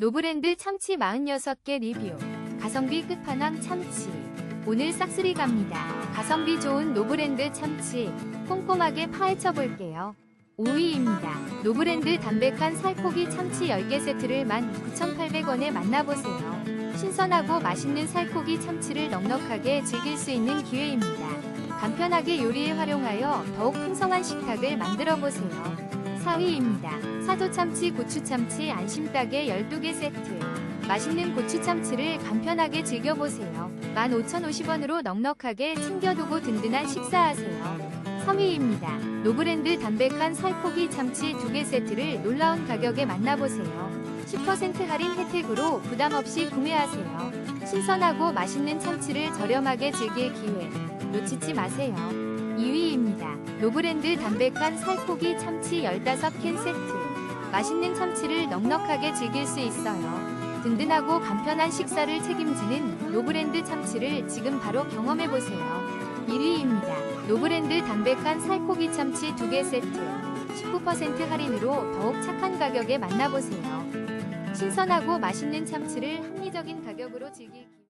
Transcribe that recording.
노브랜드 참치 46개 리뷰. 가성비 끝판왕 참치. 오늘 싹쓸이 갑니다. 가성비 좋은 노브랜드 참치. 꼼꼼하게 파헤쳐 볼게요. 5위입니다. 노브랜드 담백한 살코기 참치 10개 세트를 19,800원에 만나보세요. 신선하고 맛있는 살코기 참치를 넉넉하게 즐길 수 있는 기회입니다. 간편하게 요리에 활용하여 더욱 풍성한 식탁을 만들어 보세요. 4위입니다. 사도참치, 고추참치, 안심닭의 12개 세트. 맛있는 고추참치를 간편하게 즐겨보세요. 15,050원으로 넉넉하게 챙겨두고 든든한 식사하세요. 3위입니다. 노브랜드 담백한 살코기 참치 2개 세트를 놀라운 가격에 만나보세요. 10% 할인 혜택으로 부담없이 구매하세요. 신선하고 맛있는 참치를 저렴하게 즐길 기회 놓치지 마세요. 2위입니다. 노브랜드 담백한 살코기 참치 15캔 세트. 맛있는 참치를 넉넉하게 즐길 수 있어요. 든든하고 간편한 식사를 책임지는 노브랜드 참치를 지금 바로 경험해보세요. 1위입니다. 노브랜드 담백한 살코기 참치 2개 세트. 19% 할인으로 더욱 착한 가격에 만나보세요. 신선하고 맛있는 참치를 합리적인 가격으로 즐길 기회